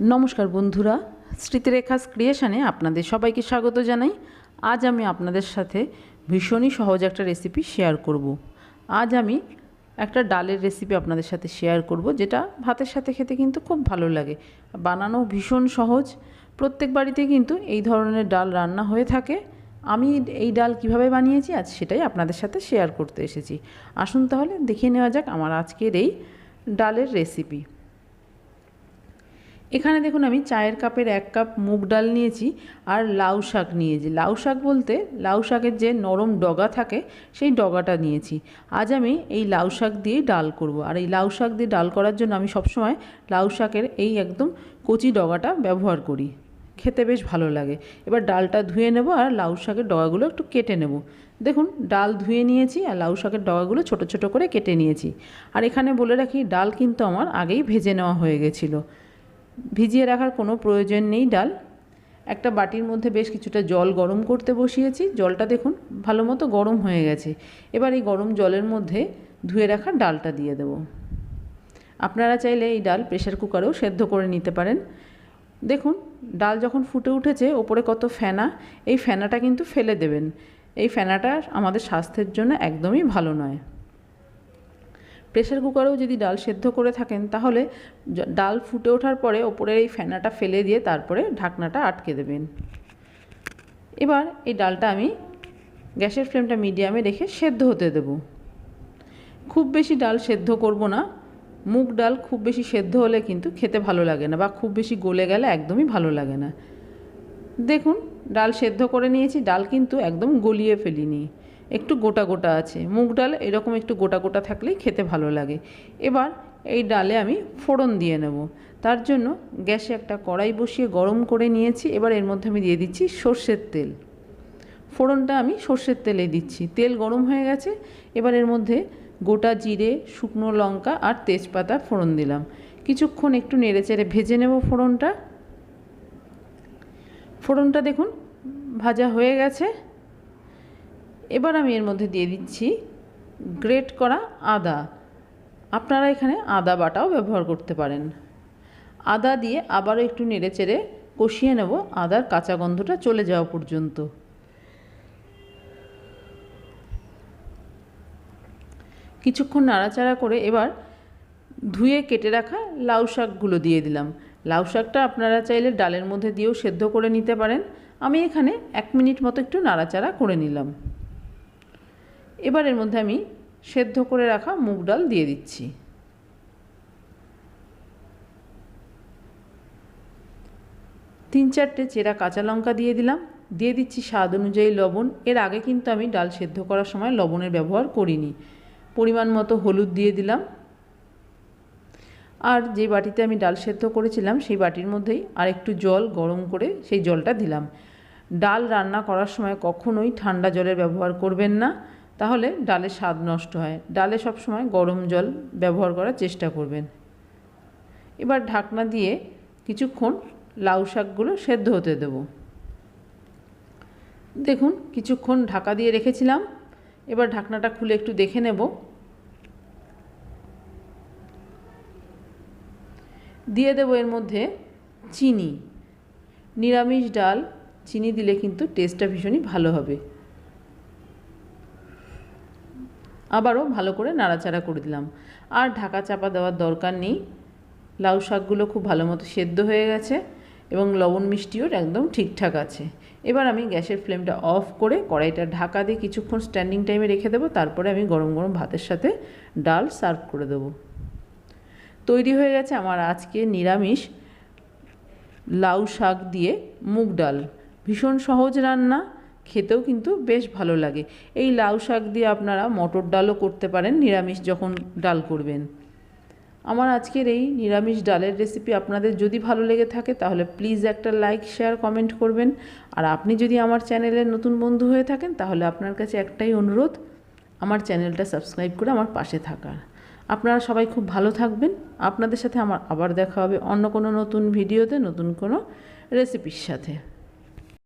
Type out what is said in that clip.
নমস্কার বন্ধুরা, স্মৃতিরেখাস ক্রিয়েশনে আপনাদের সবাইকে স্বাগত জানাই। আজ আমি আপনাদের সাথে ভীষণই সহজ একটা রেসিপি শেয়ার করব। আজ আমি একটা ডালের রেসিপি আপনাদের সাথে শেয়ার করব, যেটা ভাতের সাথে খেতে কিন্তু খুব ভালো লাগে। বানানো ভীষণ সহজ। প্রত্যেক বাড়িতে কিন্তু এই ধরনের ডাল রান্না হয়ে থাকে। আমি এই ডাল কীভাবে বানিয়েছি, আজ সেটাই আপনাদের সাথে শেয়ার করতে এসেছি। আসুন তাহলে দেখে নেওয়া যাক আমার আজকের এই ডালের রেসিপি এখানে দেখুন আমি চায়ের কাপের এক কাপ মুগ ডাল নিয়েছি আর লাউ শাক নিয়েছি। লাউ শাক বলতে লাউ শাকের যে নরম ডগা থাকে, সেই ডগাটা নিয়েছি। আজ আমি এই লাউ শাক দিয়েই ডাল করব। আর এই লাউ শাক দিয়ে ডাল করার জন্য আমি সবসময় লাউ শাকের এই একদম কচি ডগাটা ব্যবহার করি। খেতে বেশ ভালো লাগে। এবার ডালটা ধুয়ে নেব আর লাউ শাকের ডগাগুলো একটু কেটে নেব। দেখুন, ডাল ধুয়ে নিয়েছি আর লাউ শাকের ডগাগুলো ছোট ছোট করে কেটে নিয়েছি। আর এখানে বলে রাখি, ডাল কিন্তু আমার আগেই ভেজে নেওয়া হয়ে গেছিল। ভিজিয়ে রাখার কোনো প্রয়োজন নেই ডাল। একটা বাটির মধ্যে বেশ কিছুটা জল গরম করতে বসিয়েছি। জলটা দেখুন, ভালো মতো গরম হয়ে গেছে। এবার এই গরম জলের মধ্যে ধুয়ে রাখা ডালটা দিয়ে দেব। আপনারা চাইলে এই ডাল প্রেশার কুকারেও সেদ্ধ করে নিতে পারেন। দেখুন, ডাল যখন ফুটে উঠেছে, ওপরে কত ফেনা, এই ফেনাটা কিন্তু ফেলে দেবেন। এই ফেনাটা আমাদের স্বাস্থ্যের জন্য একদমই ভালো নয়। প্রেশার কুকারেও যদি ডাল সেদ্ধ করে থাকেন, তাহলে ডাল ফুটে ওঠার পরে ওপরের এই ফেনাটা ফেলে দিয়ে তারপরে ঢাকনাটা আটকে দেবেন। এবার এই ডালটা আমি গ্যাসের ফ্লেমটা মিডিয়ামে রেখে সেদ্ধ হতে দেব। খুব বেশি ডাল সেদ্ধ করব না। মুগ ডাল খুব বেশি সেদ্ধ হলে কিন্তু খেতে ভালো লাগে না বা খুব বেশি গলে গেলে একদমই ভালো লাগে না। দেখুন, ডাল সেদ্ধ করে নিয়েছি, ডাল কিন্তু একদম গলিয়ে ফেলিনি। একটু গোটা গোটা আছে। মুগ ডাল এরকম একটু গোটা গোটা থাকলেই খেতে ভালো লাগে। এবার এই ডালে আমি ফোড়ন দিয়ে নেব। তার জন্য গ্যাসে একটা কড়াই বসিয়ে গরম করে নিয়েছি। এবার এর মধ্যে আমি দিয়ে দিচ্ছি সর্ষের তেল। ফোড়নটা আমি সর্ষের তেলে দিচ্ছি। তেল গরম হয়ে গেছে। এবার এর মধ্যে গোটা জিরে, শুকনো লঙ্কা আর তেজপাতা ফোড়ন দিলাম। কিছুক্ষণ একটু নেড়েচেড়ে ভেজে নেব ফোড়নটা। ফোড়নটা দেখুন, ভাজা হয়ে গেছে। এবার আমি এর মধ্যে দিয়ে দিচ্ছি গ্রেট করা আদা। আপনারা এখানে আদা বাটাও ব্যবহার করতে পারেন। আদা দিয়ে আবারও একটু নেড়ে চেড়ে কষিয়ে নেব। আদার কাঁচা গন্ধটা চলে যাওয়া পর্যন্ত। কিছুক্ষণ নাড়াচাড়া করে এবার ধুয়ে কেটে রাখা লাউ শাকগুলো দিয়ে দিলাম। লাউ শাকটা আপনারা চাইলে ডালের মধ্যে দিয়েও সেদ্ধ করে নিতে পারেন। আমি এখানে এক মিনিট মতো একটু নাড়াচাড়া করে নিলাম। এবার এর মধ্যে আমি সেদ্ধ করে রাখা মুগ ডাল দিয়ে দিচ্ছি। তিন চারটে চেরা কাঁচা লঙ্কা দিয়ে দিলাম। দিয়ে দিচ্ছি স্বাদ অনুযায়ী লবণ। এর আগে কিন্তু আমি ডাল সেদ্ধ করার সময় লবণের ব্যবহার করিনি। পরিমাণ মতো হলুদ দিয়ে দিলাম। আর যে বাটিতে আমি ডাল সেদ্ধ করেছিলাম, সেই বাটির মধ্যেই আর একটু জল গরম করে সেই জলটা দিলাম। ডাল রান্না করার সময় কখনোই ঠান্ডা জলের ব্যবহার করবেন না। তাহলে ডালের স্বাদ নষ্ট হয়। ডালে সবসময় গরম জল ব্যবহার করার চেষ্টা করবেন। এবার ঢাকনা দিয়ে কিছুক্ষণ লাউ শাকগুলো সেদ্ধ হতে দেব। দেখুন, কিছুক্ষণ ঢাকা দিয়ে রেখেছিলাম। এবার ঢাকনাটা খুলে একটু দেখে নেব। দিয়ে দেব এর মধ্যে চিনি। নিরামিষ ডাল, চিনি দিলে কিন্তু টেস্টটা ভীষণই ভালো হবে। আবারও ভালো করে নাড়াচাড়া করে দিলাম। আর ঢাকা চাপা দেওয়ার দরকার নেই। লাউ শাকগুলো খুব ভালো মতো সেদ্ধ হয়ে গেছে এবং লবণ মিষ্টিও একদম ঠিকঠাক আছে। এবার আমি গ্যাসের ফ্লেমটা অফ করে কড়াইটা ঢাকা দিয়ে কিছুক্ষণ স্ট্যান্ডিং টাইমে রেখে দেবো। তারপরে আমি গরম গরম ভাতের সাথে ডাল সার্ভ করে দেবো। তৈরি হয়ে গেছে আমার আজকে নিরামিষ লাউ শাক দিয়ে মুগ ডাল। ভীষণ সহজ রান্না। খেতেও কিন্তু বেশ ভালো লাগে। এই লাউ শাক দিয়ে আপনারা মটর ডালও করতে পারেন নিরামিষ যখন ডাল করবেন। আমার আজকের এই নিরামিষ ডালের রেসিপি আপনাদের যদি ভালো লেগে থাকে তাহলে প্লিজ একটা লাইক শেয়ার কমেন্ট করবেন। আর আপনি যদি আমার চ্যানেলের নতুন বন্ধু হয়ে থাকেন তাহলে আপনার কাছে একটাই অনুরোধ, আমার চ্যানেলটা সাবস্ক্রাইব করে আমার পাশে থাকার। আপনারা সবাই খুব ভালো থাকবেন। আপনাদের সাথে আমার আবার দেখা হবে অন্য কোনো নতুন ভিডিওতে নতুন কোনো রেসিপির সাথে।